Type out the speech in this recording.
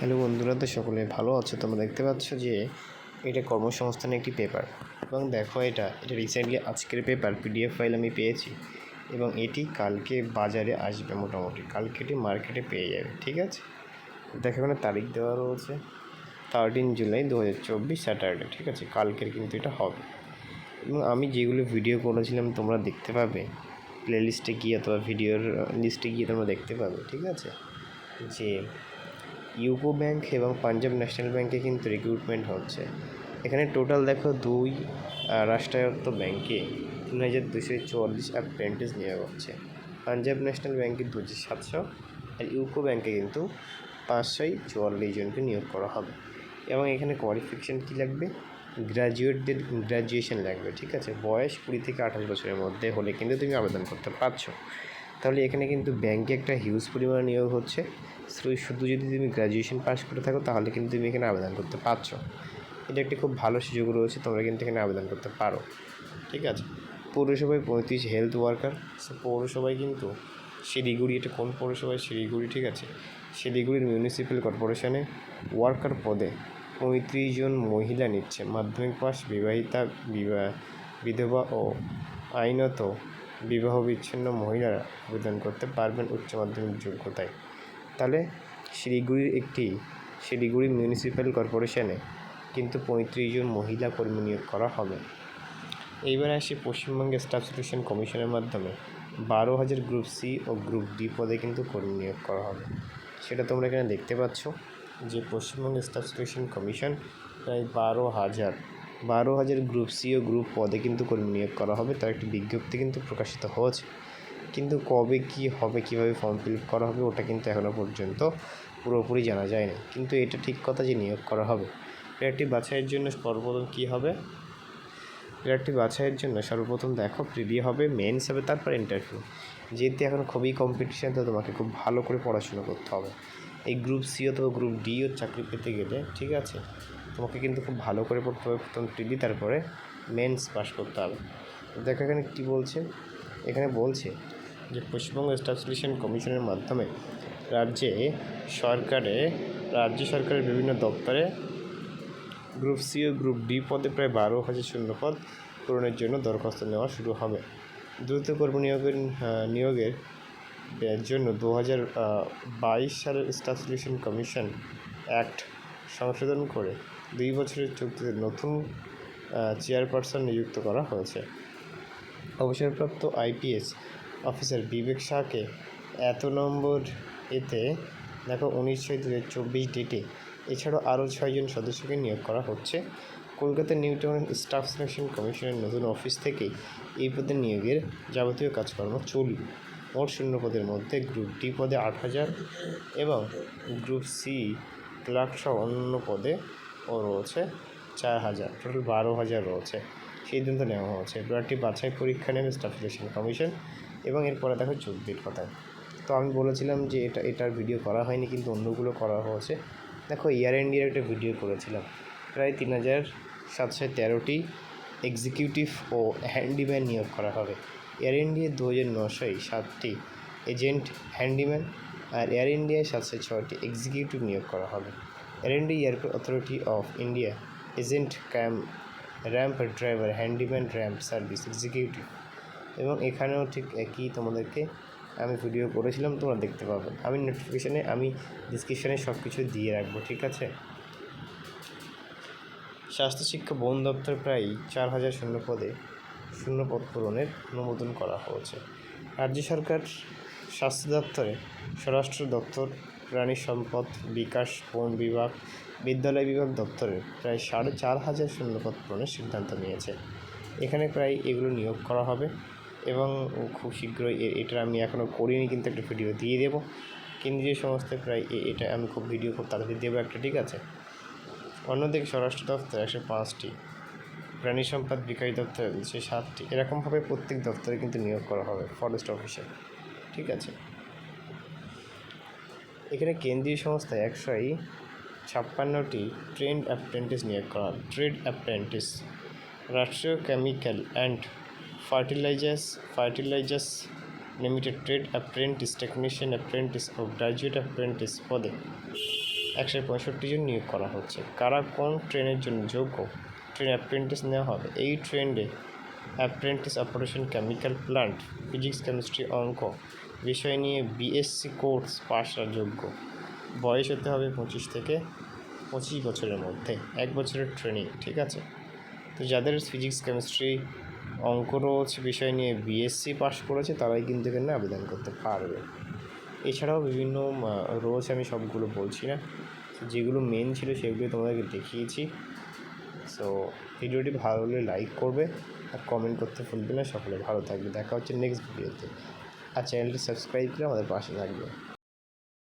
Hello বন্ধুরা, তো সকলে ভালো আছো? তোমরা দেখতে পাচ্ছ যে এটা কর্মসংস্থানের একটি পেপার এবং দেখো এটা এটা রিসেন্টলি আজকের পেপার পিডিএফ ফাইল আমি পেয়েছি। এবং এটি কালকে বাজারে আসবে মোটামুটি। কালকে এটি মার্কেটে পেয়ে যাবে, ঠিক আছে? দেখো এখানে তারিখ দেওয়া রয়েছে থার্টিন জুলাই দু হাজার চব্বিশ স্যাটারডে ঠিক আছে? কালকের কিন্তু এটা হবে। এবং আমি যেগুলো ভিডিও করেছিলাম, তোমরা দেখতে পাবে। প্লে লিস্টে গিয়ে অথবা ভিডিওর লিস্টে গিয়ে তোমরা দেখতে পাবে, ঠিক আছে? যে ইউকো ব্যাংক এবং পাঞ্জাব ন্যাশনাল ব্যাংকে কিন্তু রিক্রুটমেন্ট হচ্ছে। এখানে টোটাল দেখো দুই রাষ্ট্রায়ত্ত ব্যাংকে তিন হাজার দুশো চুয়াল্লিশ অ্যাপ্রেন্টিস নিয়োগ হচ্ছে। পাঞ্জাব ন্যাশনাল ব্যাংকে দু হাজার সাতশো আর ইউকো ব্যাংকে কিন্তু পাঁচশোই চুয়াল্লিশ জনকে নিয়োগ করা হবে। এবং এখানে কোয়ালিফিকেশান কী লাগবে? গ্র্যাজুয়েটদের গ্র্যাজুয়েশন লাগবে, ঠিক আছে? বয়স কুড়ি থেকে আঠাশ বছরের মধ্যে হলে কিন্তু তুমি আবেদন করতে পারছ। তাহলে এখানে কিন্তু ব্যাংকে একটা হিউজ পরিমাণে নিয়োগ হচ্ছে। শুধু- যদি তুমি গ্র্যাজুয়েশন পাস করে থাকো, তাহলে কিন্তু তুমি এখানে আবেদন করতে পারছ। এটা একটি খুব ভালো সুযোগ রয়েছে, তোমরা কিন্তু এখানে আবেদন করতে পারো। ঠিক আছে? পৌরসভায় পঁয়ত্রিশ হেলথ ওয়ার্কার সে পৌরসভায় কিন্তু শিলিগুড়ি, এটা কোন পৌরসভায়? শিলিগুড়ি, ঠিক আছে? শিলিগুড়ির মিউনিসিপ্যাল কর্পোরেশনে ওয়ার্কার পদে পঁয়ত্রিশ জন মহিলা নিচ্ছে। মাধ্যমিক পাস বিবাহিতা বিবাহ বিধবা ও আইনত বিবাহ বিচ্ছিন্ন মহিলারা আবেদন করতে পারবেন উচ্চ মাধ্যমিক যোগ্যতায়। তাহলে শিলিগুড়ির একটি শিলিগুড়ি মিউনিসিপ্যাল কর্পোরেশনে কিন্তু পঁয়ত্রিশ জন মহিলা কর্মী নিয়োগ করা হবে। এইবার আসি পশ্চিমবঙ্গের স্টাফ সিলেকশন কমিশনের মাধ্যমে। বারো হাজার গ্রুপ সি ও গ্রুপ ডি পদে কিন্তু কর্মী নিয়োগ করা হবে। সেটা তোমরা এখানে দেখতে পাচ্ছ যে পশ্চিমবঙ্গ স্টাফ সিলেকশন কমিশন প্রায় বারো হাজার বারো হাজার গ্রুপ সি ও গ্রুপ পদে কিন্তু কর্মী নিয়োগ করা হবে। তার একটি বিজ্ঞপ্তি কিন্তু প্রকাশিত হয়েছে। কিন্তু কবে কি হবে, কীভাবে ফর্ম ফিল করা হবে, ওটা কিন্তু এখনও পর্যন্ত পুরোপুরি জানা যায়নি। কিন্তু এটা ঠিক কথা যে নিয়োগ করা হবে। প্রার্থী বাছাইয়ের জন্য সর্বপ্রথম কী হবে? প্লেয়ারটি বাছাইয়ের জন্য সর্বপ্রথম দেখো প্রিলি হবে মেন্স হবে, তারপর ইন্টারভিউ যেহেতু এখন খুবই কম্পিটিশান তো তোমাকে খুব ভালো করে পড়াশোনা করতে হবে। এই গ্রুপ সি অথবা গ্রুপ ডি ও চাকরি পেতে গেলে, ঠিক আছে? তোমাকে কিন্তু খুব ভালো করে পড়তে হবে। প্রথম প্রিলি তারপরে মেন্স পাস করতে হবে। দেখো এখানে কী বলছে? এখানে বলছে যে পশ্চিমবঙ্গ স্টাফ সিলেকশন কমিশনের মাধ্যমে রাজ্যে সরকারে, রাজ্য সরকারের বিভিন্ন দপ্তরে গ্রুপ সি ও গ্রুপ ডি পদে প্রায় বারো হাজার শূন্য পদ পূরণের জন্য দরখাস্ত নেওয়া শুরু হবে। দ্রুত কর্মী নিয়োগের নিয়োগের জন্য দু হাজার বাইশ সালের স্টাফ সিলেকশন কমিশন অ্যাক্ট সংশোধন করে দুই বছরের চুক্তিতে নতুন চেয়ারপারসন নিযুক্ত করা হয়েছে। অবসরপ্রাপ্ত আইপিএস অফিসার বিবেক শাহকে এত নম্বর এতে, দেখো, উনিশ ছয় দু চব্বিশ ডেটে। এছাড়াও আরও ছয়জন সদস্যকে নিয়োগ করা হচ্ছে। Kolkata New Town staff selection কমিশনের নতুন অফিস থেকেই এই পদে নিয়োগের যাবতীয় কাজকর্ম চলবে মোট শূন্য পদের মধ্যে গ্রুপ ডি পদে আট হাজার এবং গ্রুপ সি ক্লার্ক সহ অন্য পদে ও রয়েছে, চার হাজার টোটাল বারো হাজার রয়েছে। সিদ্ধান্ত নেওয়া হয়েছে। প্রার্থী বাছাই পরীক্ষা নেবে স্টাফ সিলেকশন কমিশন এবং এরপরে দেখো চোদ্দের কথায়। তো আমি বলেছিলাম যে এটা, এটার ভিডিও করা হয়নি, কিন্তু অন্যগুলো করা হয়েছে। দেখো ইয়ার ইন্ডিয়ার একটা ভিডিও করেছিলাম। প্রায় তিন হাজার সাতশো তেরোটি এক্সিকিউটিভ ও হ্যান্ডিম্যান নিয়োগ করা হবে। এয়ার ইন্ডিয়ায় দু হাজার নশোয় সাতটি এজেন্ট হ্যান্ডিম্যান আর এয়ার ইন্ডিয়ায় সাতশো ছয়টি এক্সিকিউটিভ নিয়োগ করা হবে। India airport authority of India agent cum ramp driver handyman ramp service executive এবং এখানেও ঠিক একই তোমাদেরকে আমি ভিডিও করেছিলাম, তোমরা দেখতে পাবে। আমি নোটিফিকেশানে আমি ডিসক্রিপশানে সব কিছু দিয়ে রাখব, ঠিক আছে? স্বাস্থ্য শিক্ষা বন দপ্তর প্রায় চার হাজার শূন্য পদে শূন্য পদ পূরণের অনুমোদন করা হয়েছে। রাজ্য সরকার স্বাস্থ্য দপ্তরে স্বরাষ্ট্র দপ্তর প্রাণী সম্পদ বিকাশ, বন বিভাগ, বিদ্যালয় বিভাগ দপ্তরে প্রায় সাড়ে চার হাজার শূন্য পদ পূরণের সিদ্ধান্ত নিয়েছে। এখানে প্রায় এগুলো নিয়োগ করা হবে এবং খুব শীঘ্রই এটা আমি এখনও করিনি কিন্তু একটা ভিডিও দিয়ে দেবো। কেন্দ্রীয় সংস্থায় প্রায় এটা আমি খুব ভিডিও খুব তাড়াতাড়ি দেবো একটা, ঠিক আছে? অন্যদিকে স্বরাষ্ট্র দপ্তর একশো পাঁচটি, প্রাণী সম্পদ বিকাশ দপ্তর সে সাতটি, এরকমভাবে প্রত্যেক দপ্তরে কিন্তু নিয়োগ করা হবে ফরেস্ট অফিসে ঠিক আছে? এখানে কেন্দ্রীয় সংস্থায় একশোই ছাপ্পান্নটি ট্রেন্ড অ্যাপ্রেন্টিস নিয়োগ করা trade apprentice, Rashtriya chemical and fertilisers fertilisers limited trade apprentice technician apprentice O graduate apprentice পদে একশো পঁয়ষট্টি জন নিয়োগ করা হচ্ছে। কারা কোন ট্রেনের জন্য যোগ্য? ট্রেন অ্যাপ্রেন্টিস নেওয়া হবে। এই ট্রেন্ডে apprentice operation chemical plant, physics, chemistry অঙ্ক বিষয় নিয়ে বিএসসি কোর্স পাশরা যোগ্য। বয়স হতে হবে পঁচিশ থেকে পঁচিশ বছরের মধ্যে, এক বছরের ট্রেনিং, ঠিক আছে? তো যাদের ফিজিক্স কেমিস্ট্রি অঙ্ক রোজ বিষয় নিয়ে বিএসসি পাস করেছে, তারাই কিন্তু এখানে আবেদন করতে পারবে। এছাড়াও বিভিন্ন রোজ আমি সবগুলো বলছি না, যেগুলো মেন ছিল সেগুলো তোমাদেরকে দেখিয়েছি। সো ভিডিওটি ভালো হলে লাইক করবে, আর কমেন্ট করতে ভুলবে না, সকলে ভালো থাকবে। দেখা হচ্ছে নেক্সট ভিডিওতে আর চ্যানেলটি সাবস্ক্রাইব করে আমাদের পাশে থাকবে।